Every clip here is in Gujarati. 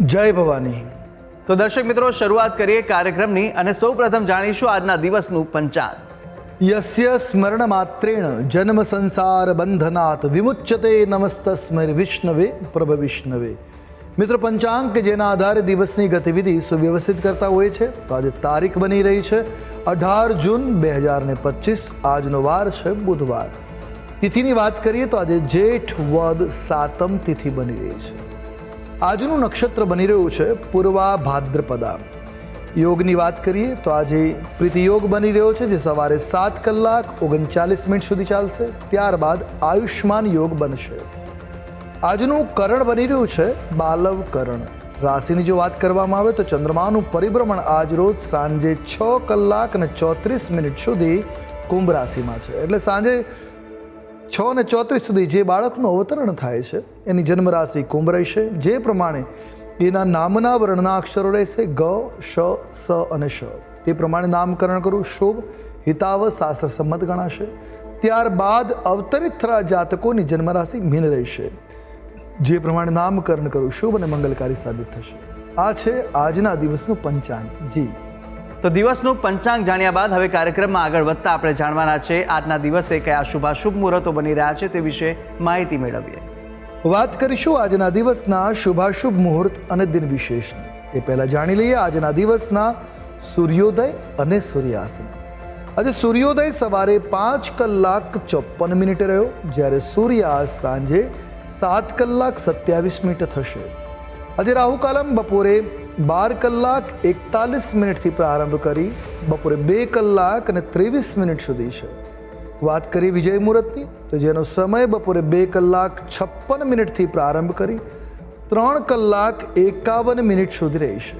જય ભવાની. તો દર્શક મિત્રો શરૂઆત કરીએ કાર્યક્રમની અને સૌ પ્રથમ જાણીશું આજના દિવસનું પંચાંગ યસ્ય સ્મરણ માત્રેણ જન્મ સંસાર બંધનાત વિમુચ્યતે નમસ્તસ્મર વિષ્ણવે પ્રભ વિષ્ણવે. મિત્ર પંચાંગ કે જેના આધારે દિવસની ગતિવિધિ સુવ્યવસ્થિત કરતા હોય છે તો આજે તારીખ બની રહી છે અઢાર જૂન બે હજાર ને પચીસ આજનો વાર છે બુધવાર. તિથિની વાત કરીએ તો આજે જેઠ વદ સાતમ તિથિ બની રહી છે. આજનું નક્ષત્ર બની રહ્યું છે પૂર્વા ભાદ્રપદા. યોગની વાત કરીએ તો આજે પ્રીતિયોગ બની રહ્યો છે, જે સવારે સાત કલાક ઓગણચાલીસ મિનિટ સુધી ચાલશે. ત્યારબાદ આયુષ્માન યોગ બનશે. આજનું કરણ બની રહ્યું છે, બાલવ કરણ. રાશિની જો વાત કરવામાં આવે તો ચંદ્રમાનું પરિભ્રમણ આજ રોજ સાંજે છ કલાક અને ચોત્રીસ મિનિટ સુધી કુંભ રાશિમાં છે. એટલે સાંજે છ અને ચોત્રીસ સુધી જે બાળકનું અવતરણ થાય છે, એની જન્મરાશિ કુંભ રહેશે. જે પ્રમાણે એના નામના વર્ણના અક્ષરો રહેશે, ગ, શ, સ અને શ. તે પ્રમાણે નામકરણ કરવું શુભ હિતાવ શાસ્ત્ર સંમત ગણાશે. ત્યારબાદ અવતરિત થરા જાતકોની જન્મરાશિ મીન રહેશે. જે પ્રમાણે નામકરણ કરવું શુભ અને મંગલકારી સાબિત થશે. આ છે આજના દિવસનું પંચાંગ. જી. તો દિવસનું પંચાંગ જાણ્યા બાદ હવે કાર્યક્રમમાં આગળ વધતા આપણે જાણવાના છે આજના દિવસે કયા શુભાશુભ મુહૂર્તો બની રહ્યા છે તે વિશે માહિતી મેળવીએ. વાત કરીશું આજના દિવસના શુભાશુભ મુહૂર્ત અને દિન વિશેષની. એ પહેલા જાણી લઈએ આજના દિવસના સૂર્યોદય અને સૂર્યાસ્ત. આજે સૂર્યોદય સવારે પાંચ કલાક ચોપન મિનિટે રહ્યો, જ્યારે સૂર્યાસ્ત સાંજે સાત કલાક સત્યાવીસ મિનિટ થશે. આજે રાહુકાલમ બપોરે બાર કલાક એકતાલીસ મિનિટથી પ્રારંભ કરી બપોરે બે કલાક અને ત્રેવીસ મિનિટ સુધી છે. વાત કરી વિજય મુહૂર્તની તો જેનો સમય બપોરે બે કલાક છપ્પન મિનિટથી પ્રારંભ કરી ત્રણ કલાક એકાવન મિનિટ સુધી રહેશે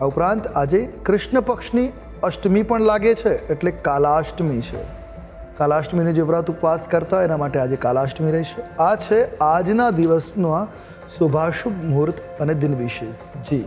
આ ઉપરાંત આજે કૃષ્ણ પક્ષની અષ્ટમી પણ લાગે છે, એટલે કાલાષ્ટમી છે. કાલાષ્ટમીને જે વ્રત ઉપવાસ કરતા હોય એના માટે આજે કાલાષ્ટમી રહેશે આ છે આજના દિવસનો શુભાશુભ મુહૂર્ત અને દિન વિશેષ જી.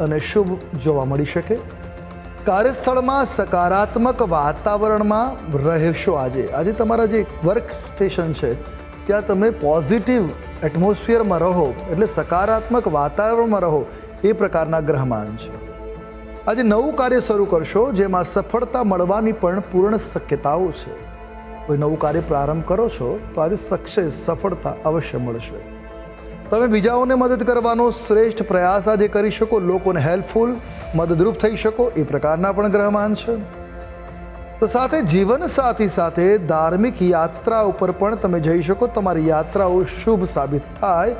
અને શુભ જોવા મળી શકે. કાર્યસ્થળમાં સકારાત્મક વાતાવરણમાં રહેશો આજે. આજે તમારા જે વર્ક સ્ટેશન છે, ત્યાં તમે પોઝિટિવ એટમોસ્ફિયરમાં રહો, એટલે સકારાત્મક વાતાવરણમાં રહો, એ પ્રકારના ગ્રહમાન છે. આજે નવું કાર્ય શરૂ કરશો, જેમાં સફળતા મળવાની પણ પૂર્ણ શક્યતાઓ છે. કોઈ નવું કાર્ય પ્રારંભ કરો છો, તો આજે સક્સેસ, સફળતા અવશ્ય મળશે. તમે બીજાઓને મદદ કરવાનો શ્રેષ્ઠ પ્રયાસ આજે કરી શકો, લોકોને હેલ્પફુલ, મદદરૂપ થઈ શકો, એ પ્રકારના પણ ગ્રહમાન છે. તો સાથે જીવન સાથી સાથે ધાર્મિક યાત્રા ઉપર પણ તમે જઈ શકો, તમારી યાત્રાઓ શુભ સાબિત થાય,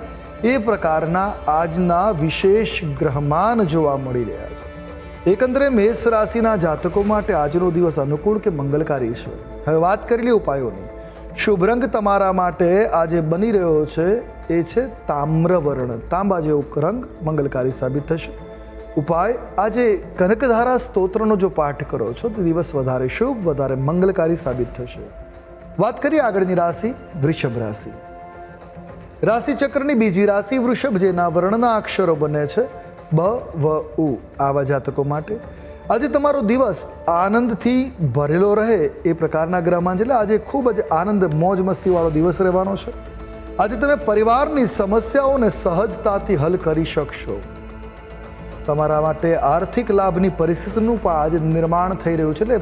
એ પ્રકારના આજના વિશેષ ગ્રહમાન જોવા મળી રહ્યા છે. એકંદરે મેષ રાશિના જાતકો માટે આજનો દિવસ અનુકૂળ કે મંગલકારી છે? હવે વાત કરી લઈએ ઉપાયોની. શુભ રંગ તમારા માટે આજે બની રહ્યો છે એ છે તામ્રવર્ણ. તાંબા જેવો રંગ મંગલકારી સાબિત થશે. ઉપાય, આજે કનકધારા સ્તોત્રનો જો પાઠ કરો છો, તો દિવસ વધારે શુભ, વધારે મંગલકારી સાબિત થશે. વાત કરીએ આગળની રાશિ, વૃષભ રાશિ. રાશિ ચક્રની બીજી રાશિ, વૃષભ, જેના વર્ણના અક્ષરો બને છે, બ, વ, ઉ, આવા જાતકો માટે. આજે તમારો દિવસ આનંદથી ભરેલો રહે એ પ્રકારના ગ્રહમાં છે એટલે આજે ખૂબ જ આનંદ, મોજ, મસ્તીવાળો દિવસ રહેવાનો છે. આજે તમે પરિવારની સમસ્યાઓને સહજતાથી હલ કરી શકશો. તમારા માટે આર્થિક લાભની પરિસ્થિતિનું પણ આજે નિર્માણ થઈ રહ્યું છે, એટલે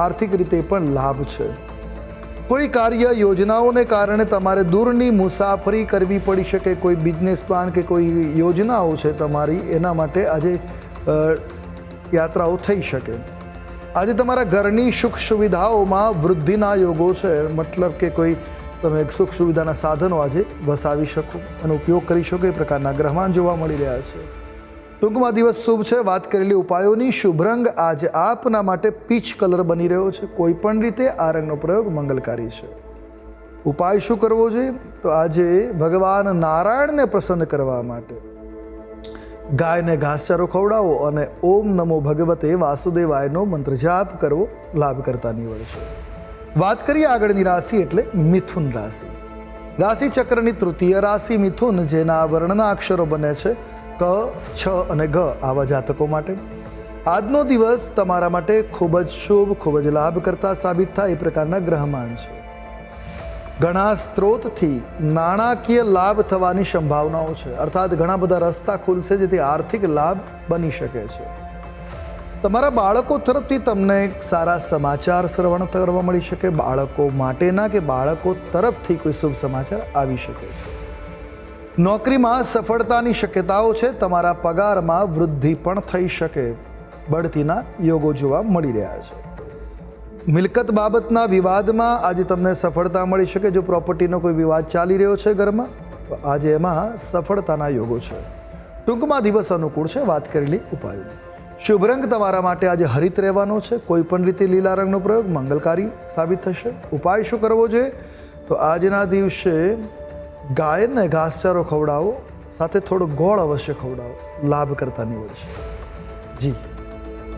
આર્થિક રીતે પણ લાભ છે. કોઈ કાર્ય યોજનાઓને કારણે તમારે દૂરની મુસાફરી કરવી પડી શકે, કોઈ બિઝનેસ પ્લાન કે કોઈ યોજનાઓ છે તમારી, એના માટે આજે યાત્રાઓ થઈ શકે. આજે તમારા ઘરની સુખ સુવિધાઓમાં વૃદ્ધિના યોગો છે, મતલબ કે કોઈ તમે સુખ સુવિધાના સાધનો આજે વસાવી શકો અને ઉપયોગ કરી શકો એ પ્રકારના ગ્રહમાન જોવા મળી રહ્યા છે. ટૂંકમાં દિવસ શુભ છે. વાત કરેલી ઉપાયોની શુભ રંગ આજે આપના માટે પીચ કલર બની રહ્યો છે. કોઈ પણ રીતે આ રંગનો પ્રયોગ મંગલકારી છે. ઉપાય શું કરવો જોઈએ? તો આજે ભગવાન નારાયણને પ્રસન્ન કરવા માટે ગાયને ઘાસચારો ખવડાવો અને ઓમ નમો ભગવતે વાસુદેવાયનો મંત્ર જાપ કરવો લાભકર્તા નીવડશે વાત કરીએ આગળની રાશિ એટલે મિથુન રાશિ. રાશિ ચક્રની તૃતીય રાશિ મિથુન, જેના વર્ણના અક્ષરો બને છે ક, છ અને ગ આવા જાતકો માટે. આજનો દિવસ તમારા માટે ખૂબ જ શુભ, ખૂબ જ લાભકર્તા સાબિત થાય એ પ્રકારના ગ્રહમાન છે. ઘણા સ્ત્રોતથી નાણાકીય લાભ થવાની સંભાવનાઓ છે. અર્થાત ઘણા બધા રસ્તા ખુલશે જેથી આર્થિક લાભ બની શકે છે. તમારા બાળકો તરફથી તમને એક સારા સમાચાર શ્રવણ કરવા મળી શકે? બાળકો માટેના કે બાળકો તરફથી કોઈ શુભ સમાચાર આવી શકે? છે નોકરીમાં સફળતાની શક્યતાઓ છે, તમારા પગારમાં વૃદ્ધિ પણ થઈ શકે. બઢતીના યોગો જોવા મળી રહ્યા છે. મિલકત બાબતના વિવાદમાં આજે તમને સફળતા મળી શકે, જો પ્રોપર્ટીનો કોઈ વિવાદ ચાલી રહ્યો છે ઘરમાં, તો આજે એમાં સફળતાના યોગો છે. ટૂંકમાં દિવસ અનુકૂળ છે, વાત કરેલી ઉપાયોની. શુભ રંગ તમારા માટે આજે હરિત રહેવાનો છે. કોઈ પણ રીતે લીલા રંગનો પ્રયોગ મંગલકારી સાબિત થશે. ઉપાય શું કરવો જોઈએ? તો આજના દિવસે ગાયને ઘાસચારો ખવડાવો, સાથે થોડો ગોળ અવશ્ય ખવડાવો. લાભ કરતા નીવડશે જી.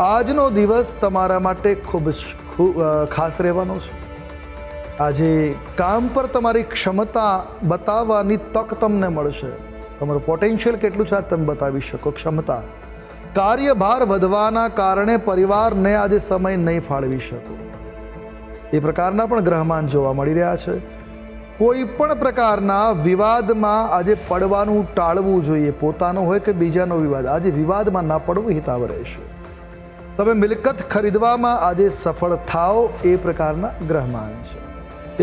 આજનો દિવસ તમારા માટે ખૂબ ખાસ રહેવાનો છે. આજે કામ પર તમારી ક્ષમતા બતાવવાની તક તમને મળશે. તમારું પોટેન્શિયલ કેટલું છે તમે બતાવી શકો ક્ષમતા. કાર્યભાર વધવાના કારણે પરિવારને આજે સમય નહીં ફાળવી શકો. એ પ્રકારના પણ ગ્રહમાન જોવા મળી રહ્યા છે. કોઈ પણ પ્રકારના વિવાદમાં આજે પડવાનું ટાળવું જોઈએ. પોતાનો હોય કે બીજાનો વિવાદ. આજે વિવાદમાં ના પડવું હિતાવ રહેશે. તમે મિલકત ખરીદવામાં આજે સફળ થાઓ એ પ્રકારના ગ્રહમાન છે.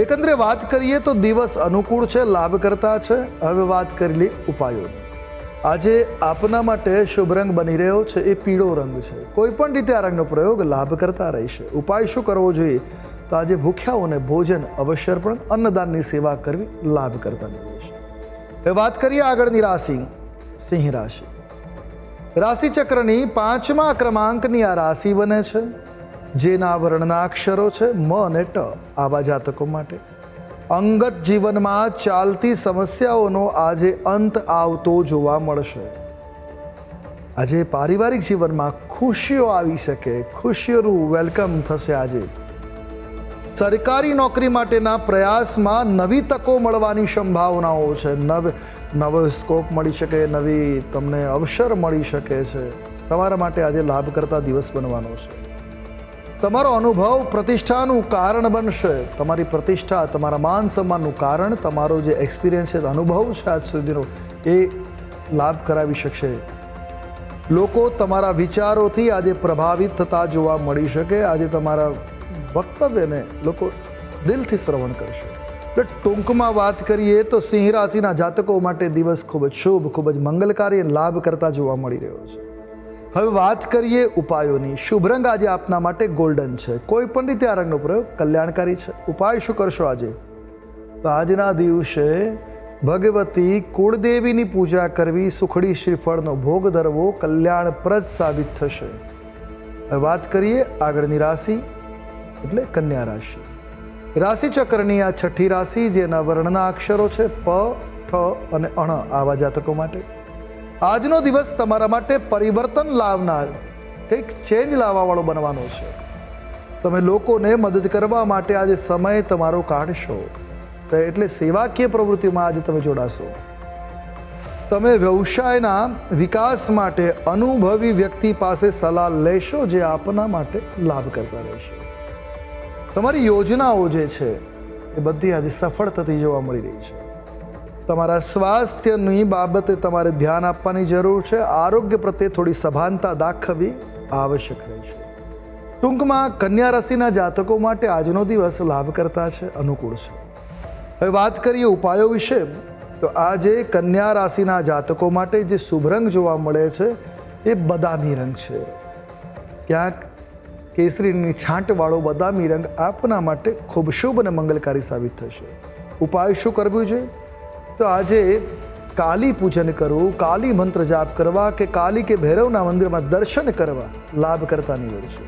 એકંદરે વાત કરીએ તો દિવસ અનુકૂળ છે લાભ કરતા છે. હવે વાત કરી લઈએ ઉપાયોની આજે આપના માટે શુભ રંગ બની રહ્યો છે, એ પીળો રંગ છે. કોઈ પણ રીતે આ રંગનો પ્રયોગ લાભ કરતા રહેશે. ઉપાય શું કરવો જોઈએ? તો આજે ભૂખ્યાઓને ભોજન અવશ્ય પણ અન્નદાનની સેવા કરવી લાભ કરતા નીવડશે હવે વાત કરીએ આગળની રાશિ સિંહ રાશિ. રાશિ ચક્રની પાંચમા ક્રમાંકની આ રાશિ બને છે. જેના વર્ણના અક્ષરો છે મ અને ટ આવા જાતકો માટે. અંગત જીવનમાં ચાલતી સમસ્યાઓનો આજે અંત આવતો જોવા મળશે. આજે પારિવારિક જીવનમાં ખુશીઓ આવી શકે. ખુશીઓનું વેલકમ થશે આજે. સરકારી નોકરી માટેના પ્રયાસમાં નવી તકો મળવાની સંભાવનાઓ છે. નવ નવો સ્કોપ મળી શકે, નવી તમને અવસર મળી શકે છે. તમારા માટે આજે લાભ કરતા દિવસ બનવાનો છે. તમારો અનુભવ પ્રતિષ્ઠાનું કારણ બનશે. તમારી પ્રતિષ્ઠા, તમારા માન સન્માનનું કારણ, તમારો જે એક્સપિરિયન્સ છે, અનુભવ છે આજ સુધીનો, એ લાભ કરાવી શકશે. લોકો તમારા વિચારોથી આજે પ્રભાવિત થતા જોવા મળી શકે. આજે તમારા વક્તવ્યને લોકો દિલથી શ્રવણ કરશે. એટલે ટૂંકમાં વાત કરીએ તો સિંહ રાશિના જાતકો માટે દિવસ ખૂબ જ શુભ, ખૂબ જ મંગલકારી લાભ કરતા જોવા મળી રહ્યો છે. હવે વાત કરીએ ઉપાયોની. શુભ રંગ આજે આપના માટે ગોલ્ડન છે. કોઈ પણ રીતે આ રંગનો પ્રયોગ કલ્યાણકારી છે. ઉપાય શું કરશો આજે? તો આજના દિવસે ભગવતી કુળદેવીની પૂજા કરવી સુખડી શ્રીફળનો ભોગ ધરવો કલ્યાણપ્રદ સાબિત થશે. હવે વાત કરીએ આગળની રાશિ, એટલે કન્યા રાશિ. રાશિ ચક્રની આ છઠ્ઠી રાશિ, જેના વર્ણના અક્ષરો છે પ, ઠ અને અણ આવા જાતકો માટે. આજનો દિવસ તમારા માટે પરિવર્તન લાવનાર, કંઈક ચેન્જ લાવવાવાળો બનવાનો છે. તમે લોકોને મદદ કરવા માટે આજે સમય તમારો કાઢશો. એટલે સેવાકીય પ્રવૃત્તિમાં આજે તમે જોડાશો. તમે વ્યવસાયના વિકાસ માટે અનુભવી વ્યક્તિ પાસે સલાહ લેશો, જે આપના માટે લાભ કરતા રહેશે. તમારી યોજનાઓ જે છે, એ બધી આજે સફળ થતી જોવા મળી રહી છે. તમારા સ્વાસ્થ્યની બાબતે તમારે ધ્યાન આપવાની જરૂર છે, આરોગ્ય પ્રત્યે થોડી સભાનતા દાખવવી આવશ્યક રહેશે ટૂંકમાં, કન્યા રાશિના જાતકો માટે આજનો દિવસ લાભકર્તા છે, અનુકૂળ છે. હવે વાત કરીએ ઉપાયો વિશે, તો આજે કન્યા રાશિના જાતકો માટે જે શુભ રંગ જોવા મળે છે, એ બદામી રંગ છે. ક્યાંક કેસરીની છાંટવાળો બદામી રંગ આપના માટે ખૂબ શુભ અને મંગલકારી સાબિત થશે. ઉપાય શું કરવું જોઈએ? તો આજે કાલી પૂજન કરવું કાલી મંત્ર જાપ કરવા કે કાલી કે ભૈરવના મંદિરમાં દર્શન કરવા લાભ કરતા નીવડશે.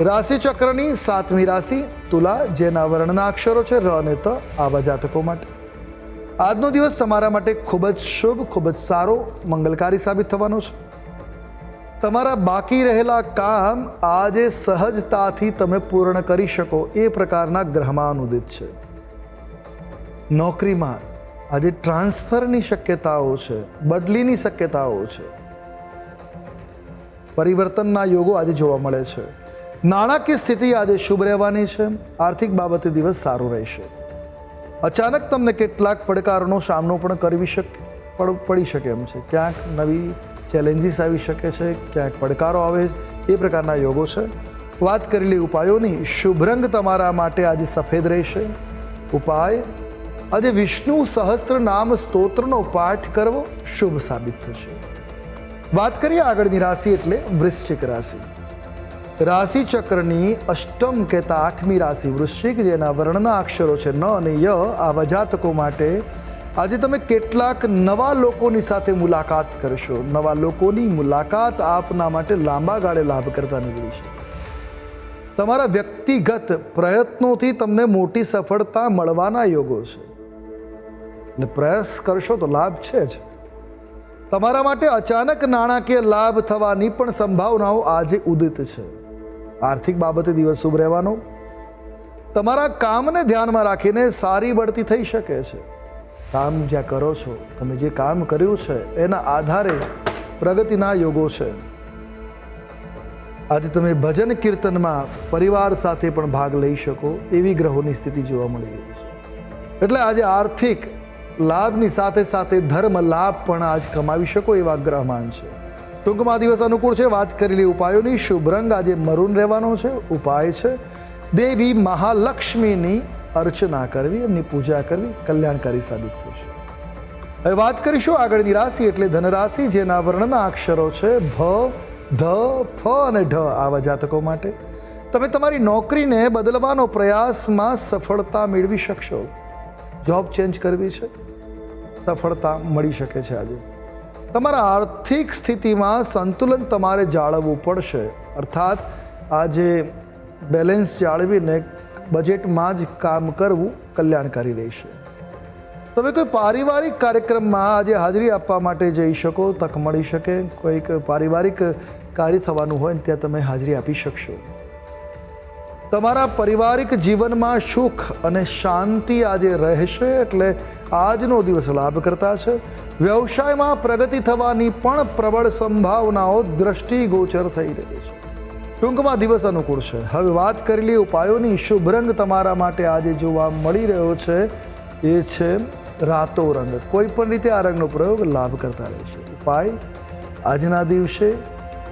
રાશિ ચક્રની સાતમી રાશિ, તુલા, જેના વર્ણના અક્ષરો છે ર અને ત, આવા જાતકો માટે. આજનો દિવસ તમારા માટે ખૂબ જ શુભ, ખૂબ જ સારો, મંગલકારી સાબિત થવાનો છે. તમારા બાકી રહેલા કામ આજે સહજતાથી તમે પૂર્ણ કરી શકો એ પ્રકારના ગ્રહમાં અનુદિત છે. નોકરીમાં આજે ટ્રાન્સફરની શક્યતાઓ છે, બદલીની શક્યતાઓ છે. પરિવર્તનના યોગો આજે જોવા મળે છે. નાણાકીય સ્થિતિ આજે શુભ રહેવાની છે. આર્થિક બાબતે દિવસ સારો રહેશે. અચાનક તમને કેટલાક પડકારોનો સામનો પણ કરવી શકે, પડ- શકે એમ છે. ક્યાંક નવી ચેલેન્જીસ આવી શકે છે, ક્યાંક પડકારો આવે એ પ્રકારના યોગો છે. વાત કરેલી ઉપાયોની શુભ રંગ તમારા માટે આજે સફેદ રહેશે. ઉપાય, આજે વિષ્ણુ સહસ્ત્ર નામ સ્તોત્રનો પાઠ કરવો શુભ સાબિત થશે. વાત કરીએ આગળની રાશિ એટલે વૃશ્ચિક રાશિ. રાશિ ચક્રની અષ્ટમ કહેતા આઠમી રાશિ વૃશ્ચિક, જેના વર્ણના અક્ષરો છે ન અને ય, આવા જાતકો માટે આજે તમે કેટલાક નવા લોકોની સાથે મુલાકાત કરશો. નવા લોકોની મુલાકાત આપના માટે લાંબા ગાળે લાભ કરતા નીકળી છે તમારા વ્યક્તિગત પ્રયત્નોથી તમને મોટી સફળતા મળવાના યોગો છે. એટલે પ્રયાસ કરશો તો લાભ છે જ. તમારા માટે અચાનક નાણાકીય લાભ થવાની પણ સંભાવનાઓ આજે ઉદિત છે. આર્થિક બાબતે દિવસ શુભ રહેવાનો. તમારા કામને ધ્યાનમાં રાખીને સારી બઢતી થઈ શકે છે. કામ જ્યાં કરો છો, તમે જે કામ કર્યું છે, એના આધારે પ્રગતિના યોગો છે. આજે તમે ભજન કીર્તનમાં પરિવાર સાથે પણ ભાગ લઈ શકો, એવી ગ્રહોની સ્થિતિ જોવા મળી રહી છે. એટલે આજે આર્થિક લાભની સાથે સાથે ધર્મ લાભ પણ આજ કમાવી શકો એવા ગ્રહમાન છે. ટૂંકમાં દિવસ અનુકૂળ છે. વાત કરેલી ઉપાયોની. શુભ રંગ આજે મરૂન રહેવાનો છે. ઉપાય છે. દેવી મહાલક્ષ્મીની અર્ચના કરવી, એમની પૂજા કરવી, કલ્યાણકારી સાબિત થશે હવે વાત કરીશું આગળની રાશિ એટલે ધનરાશિ, જેના વર્ણના અક્ષરો છે ભ, ધ, ફ અને ઢ આવા જાતકો માટે. તમે તમારી નોકરીને બદલવાનો પ્રયાસમાં સફળતા મેળવી શકશો. જોબ ચેન્જ કરવી છે. સફળતા મળી શકે છે આજે. તમારા આર્થિક સ્થિતિમાં સંતુલન તમારે જાળવવું પડશે. અર્થાત, આજે બેલેન્સ જાળવીને બજેટમાં જ કામ કરવું કલ્યાણકારી રહેશે. તમે કોઈ પારિવારિક કાર્યક્રમમાં આજે હાજરી આપવા માટે જઈ શકો, તક મળી શકે. કોઈક પારિવારિક કાર્ય થવાનું હોય ને ત્યાં તમે હાજરી આપી શકશો. તમારા પારિવારિક જીવનમાં સુખ અને શાંતિ આજે રહેશે એટલે આજનો દિવસ લાભ કરતા છે. વ્યવસાયમાં પ્રગતિ થવાની પણ પ્રબળ સંભાવનાઓ દ્રષ્ટિગોચર થઈ રહી છે. ટૂંકમાં દિવસ અનુકૂળ છે. હવે વાત કરેલી ઉપાયોની શુભ રંગ તમારા માટે આજે જોવા મળી રહ્યો છે. એ છે રાતો રંગ. કોઈ પણ રીતે આ રંગનો પ્રયોગ લાભ કરતા રહેશે. ઉપાય? આજના દિવસે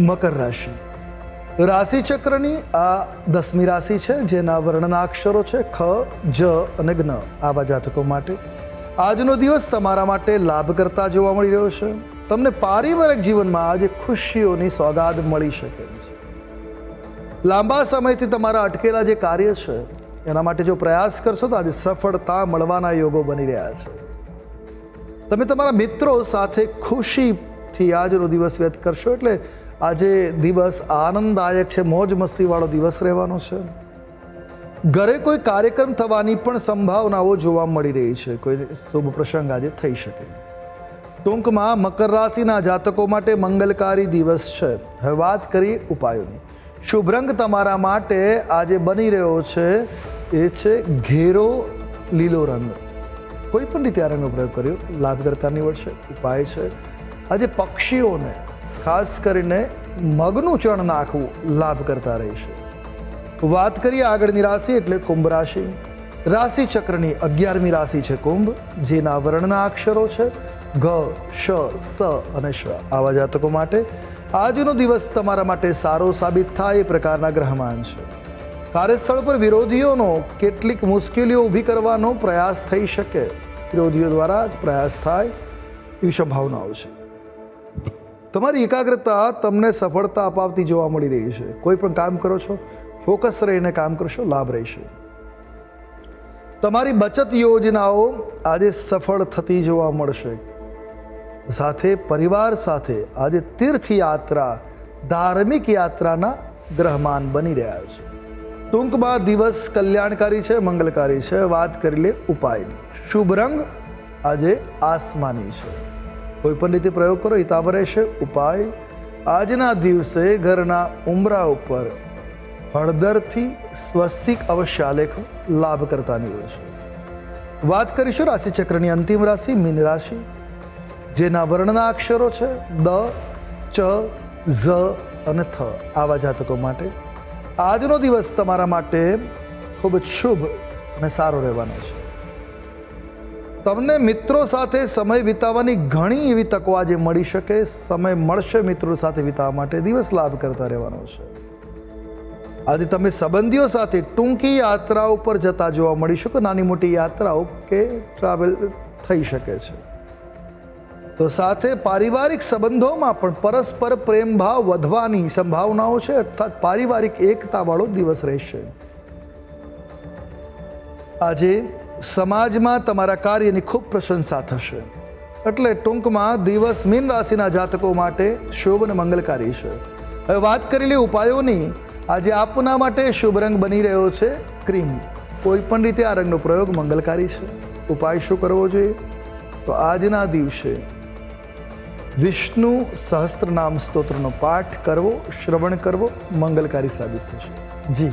મકર રાશિ. રાશિ ચક્રની આ દસમી રાશિ છે, જેના વર્ણના અક્ષરો છે, ખ, જ અને જ્ઞ, આવા જાતકો માટે. આજનો દિવસ તમારા માટે લાભ કરતા જોવા મળી રહ્યો છે. તમને પારિવારિક જીવનમાં આજે ખુશીઓની સોગાદ મળી શકે છે. લાંબા સમયથી તમારા અટકેલા જે કાર્ય છે, એના માટે જો પ્રયાસ કરશો તો આજે સફળતા મળવાના યોગો બની રહ્યા છે. તમે તમારા મિત્રો સાથે ખુશીથી આજનો દિવસ વ્યક્ત કરશો એટલે આજે દિવસ આનંદદાયક છે, મોજ મસ્તીવાળો દિવસ રહેવાનો છે. ઘરે કોઈ કાર્યક્રમ થવાની પણ સંભાવનાઓ જોવા મળી રહી છે. કોઈ શુભ પ્રસંગ આજે થઈ શકે. ટૂંકમાં મકર રાશિના જાતકો માટે મંગલકારી દિવસ છે. હવે વાત કરીએ ઉપાયોની. શુભ રંગ તમારા માટે આજે બની રહ્યો છે. એ છે ઘેરો લીલો રંગ. કોઈ પણ રીતે આ રંગનો પ્રયોગ કર્યો લાભકર્તા નીવડશે, ઉપાય છે. આજે પક્ષીઓને ખાસ કરીને મગનું ચણ નાખવું લાભ કરતા રહેશે વાત કરીએ આગળની રાશિ એટલે કુંભ રાશિ. રાશિ ચક્રની અગિયારમી રાશિ છે કુંભ, જેના વર્ણના અક્ષરો છે ઘ, શ, સ અને શ. આવા જાતકો માટે આજનો દિવસ તમારા માટે સારો સાબિત થાય એ પ્રકારના ગ્રહમાન છે. કાર્યસ્થળ પર વિરોધીઓનો કેટલીક મુશ્કેલીઓ ઊભી કરવાનો પ્રયાસ થઈ શકે. વિરોધીઓ દ્વારા પ્રયાસ થાય એવી સંભાવનાઓ છે. તમારી એકાગ્રતા તમને સફળતા અપાવતી જોવા મળી રહી છે. કોઈ પણ કામ કરો છો, ફોકસ રહીને કામ કરશો, લાભ રહેશે. તમારી બચત યોજનાઓ આજે સફળ થતી જોવા મળશે. સાથે પરિવાર સાથે આજે તીર્થયાત્રા, ધાર્મિક યાત્રાના ગ્રહમાન બની રહ્યા છે. ટૂંકમાં દિવસ કલ્યાણકારી છે, મંગલકારી છે, વાત કરી લે ઉપાયની. શુભ રંગ આજે આસમાની છે. કોઈ પણ રીતે પ્રયોગ કરો હિતાવ રહેશે. ઉપાય, આજના દિવસે ઘરના ઉમરા ઉપર હળદરથી સ્વસ્તિક અવશ્ય આલેખ લાભ કરતા નીવડશે વાત કરીશું રાશિચક્રની અંતિમ રાશિ, મીન રાશિ, જેના વર્ણના અક્ષરો છે દ, ચ, ઝ અને થ આવા જાતકો માટે. આજનો દિવસ તમારા માટે ખૂબ જ શુભ અને સારો રહેવાનો છે. તમને મિત્રો સાથે સમય વિતાવવાની ઘણી એવી તકો આજે મળી શકે. સમય મળશે મિત્રો સાથે વિતાવવા માટે. દિવસ લાભ કરતા રહેવાનો છે. આજે તમે સંબંધીઓ સાથે ટૂંકી યાત્રાઓ પર જતા જોવા મળી શકો. નાની મોટી યાત્રાઓ કે ટ્રાવેલ થઈ શકે છે. તો સાથે પારિવારિક સંબંધોમાં પણ પરસ્પર પ્રેમભાવ વધવાની સંભાવનાઓ છે. અર્થાત પારિવારિક એકતાવાળો દિવસ રહેશે. આજે સમાજમાં તમારા કાર્યની ખૂબ પ્રશંસા થશે. એટલે ટૂંકમાં દિવસ મીન રાશિના જાતકો માટે શુભ અને મંગલકારી છે. હવે વાત કરેલી ઉપાયોની, આજે આપના માટે શુભ રંગ બની રહ્યો છે ક્રીમ. કોઈ પણ રીતે આ રંગનો પ્રયોગ મંગલકારી છે. ઉપાય શું કરવો જોઈએ? તો આજના દિવસે વિષ્ણુ સહસ્ત્રનામ સ્તોત્રનો પાઠ કરવો, શ્રવણ કરવો મંગલકારી સાબિત થશે. જી.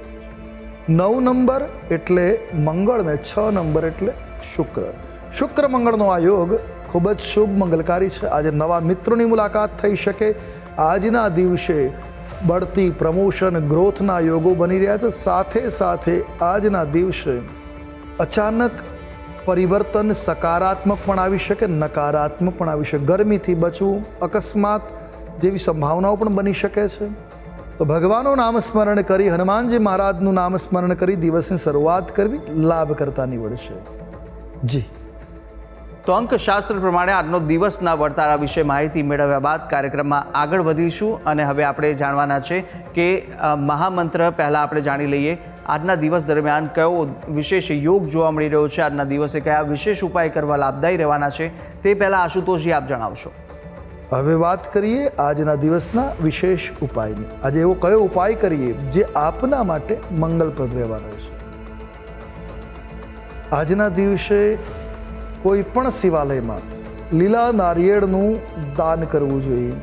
નવ નંબર એટલે મંગળ ને છ નંબર એટલે શુક્ર. શુક્ર મંગળનો આ યોગ ખૂબ જ શુભ મંગલકારી છે. આજે નવા મિત્રોની મુલાકાત થઈ શકે. આજના દિવસે બઢતી પ્રમોશન, ગ્રોથના યોગો બની રહ્યા છે. સાથે સાથે આજના દિવસે અચાનક પરિવર્તન સકારાત્મક પણ આવી શકે, નકારાત્મક પણ આવી શકે. ગરમીથી બચવું અકસ્માત જેવી સંભાવનાઓ પણ બની શકે છે. તો ભગવાનનું નામ સ્મરણ કરી, હનુમાનજી મહારાજનું નામ સ્મરણ કરી દિવસની શરૂઆત કરવી લાભ કરતા નીવડશે. જી. તો અંકશાસ્ત્ર પ્રમાણે આજનો દિવસના વર્તારા વિશે માહિતી મેળવ્યા બાદ કાર્યક્રમમાં આગળ વધીશું અને હવે આપણે જાણવાના છે કે મહામંત્ર પહેલાં આપણે જાણી લઈએ. આજના દિવસ દરમિયાન કયો વિશેષ યોગ જોવા મળી રહ્યો છે? આજના દિવસે કયા વિશેષ ઉપાય કરવા લાભદાયી રહેવાના છે? તે પહેલાં આશુતોષજી આપ જણાવશો. હવે વાત કરીએ આજના દિવસના વિશેષ ઉપાયની. આજે એવો કયો ઉપાય કરીએ જે આપના માટે મંગલપ્રદ રહેવાનો છે? આજના દિવસે કોઈ પણ શિવાલયમાં લીલા નારિયેળનું દાન કરવું જોઈએ.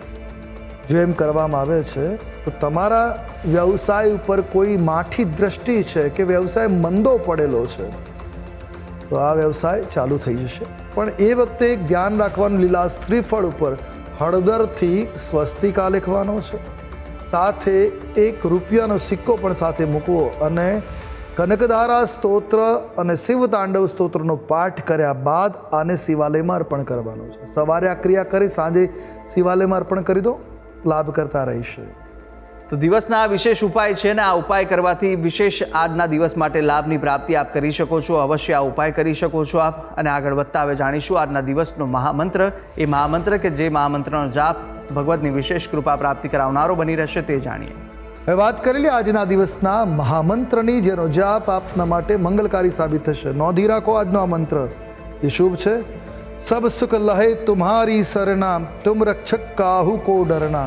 જો એમ કરવામાં આવે છે, તો તમારા વ્યવસાય ઉપર કોઈ માઠી દ્રષ્ટિ છે કે વ્યવસાય મંદો પડેલો છે, તો આ વ્યવસાય ચાલુ થઈ જશે. પણ એ વખતે એક ધ્યાન રાખવાનું લીલા શ્રીફળ ઉપર હળદરથી સ્વસ્તિકા લખવાનો છે. સાથે એક રૂપિયાનો સિક્કો પણ સાથે મૂકવો અને કનકધારા સ્તોત્ર અને શિવ તાંડવ સ્તોત્રનો પાઠ કર્યા બાદ આને શિવાલયમાં અર્પણ કરવાનું છે. સવારે આ ક્રિયા કરી, સાંજે શિવાલયમાં અર્પણ કરી દો. લાભ કરતા રહેશે. તો દિવસના આ વિશેષ ઉપાય છે ને આ ઉપાય કરવાથી વિશેષ આજના દિવસ માટે લાભની પ્રાપ્તિ આપ કરી શકો છો, અવશ્ય આ ઉપાય કરી શકો છો આપ. અને આગળ વધતા હવે જાણીશું આજના દિવસનો મહામંત્ર. એ મહામંત્ર કે જે મહામંત્રનો જાપ ભગવતની વિશેષ કૃપા પ્રાપ્તિ કરાવનારો બની રહેશે તે જાણીએ. હવે વાત કરેલી આજના દિવસના મહામંત્રની, જેનો જાપ આપના માટે મંગલકારી સાબિત થશે. નોંધી રાખો આજનો આ મંત્ર. એ શુભ છે. સબ સુખ લહે તુમ્હારી સરના તુમ રક્ષક કાહુ કો ડરના